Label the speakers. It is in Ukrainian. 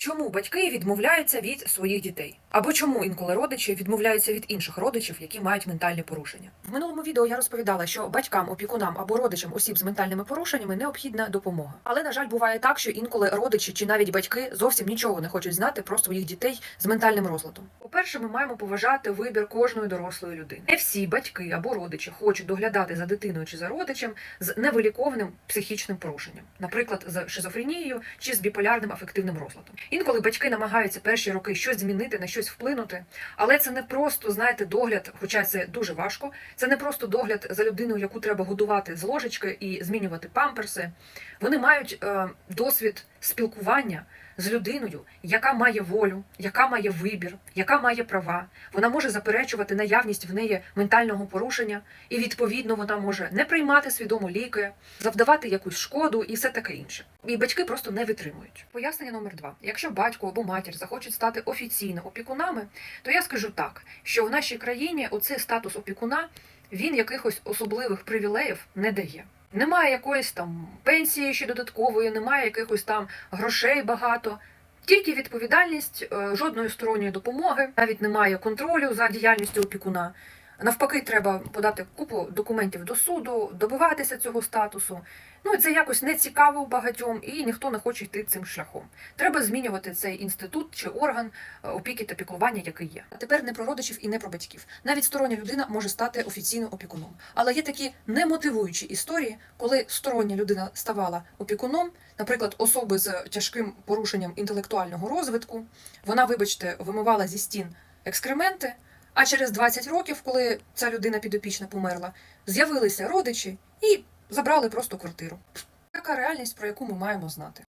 Speaker 1: Чому батьки відмовляються від своїх дітей? Або чому інколи родичі відмовляються від інших родичів, які мають ментальні порушення? В минулому відео я розповідала, що батькам, опікунам або родичам осіб з ментальними порушеннями необхідна допомога. Але на жаль, буває так, що інколи родичі чи навіть батьки зовсім нічого не хочуть знати про своїх дітей з ментальним розладом. По-перше, ми маємо поважати вибір кожної дорослої людини. Не всі батьки або родичі хочуть доглядати за дитиною чи за родичем з невиліковним психічним порушенням, наприклад, з шизофренією чи з біполярним афективним розладом. Інколи батьки намагаються перші роки щось змінити, на щось вплинути, але це не просто, знаєте, догляд, хоча це дуже важко. Це не просто догляд за людиною, яку треба годувати з ложечки і змінювати памперси. Вони мають е, досвід спілкування з людиною, яка має волю, яка має вибір, яка має права. Вона може заперечувати наявність в неї ментального порушення, і відповідно вона може не приймати свідомо ліки, завдавати якусь шкоду і все таке інше. І батьки просто не витримують. Пояснення номер два: якщо батько або матір захочуть стати офіційно опікунами, то я скажу так, що в нашій країні оцей статус опікуна він якихось особливих привілеїв не дає. Немає якоїсь там пенсії ще додаткової, немає якихось там грошей багато. Тільки відповідальність, е, жодної сторонньої допомоги, навіть немає контролю за діяльністю опікуна. Навпаки, треба подати купу документів до суду, добиватися цього статусу. Ну це якось не цікаво багатьом, і ніхто не хоче йти цим шляхом. Треба змінювати цей інститут чи орган е, опіки та піклування, який є. Тепер не про родичів і не про батьків. Навіть стороння людина може стати офіційно опікуном. Але є такі немотивуючі історії, коли стороння людина ставала опікуном, наприклад, особи з тяжким порушенням інтелектуального розвитку. Вона, вибачте, вимивала зі стін екскременти. А через 20 років, коли ця людина підопічна померла, з'явилися родичі і забрали просто квартиру. Така реальність, про яку ми маємо знати.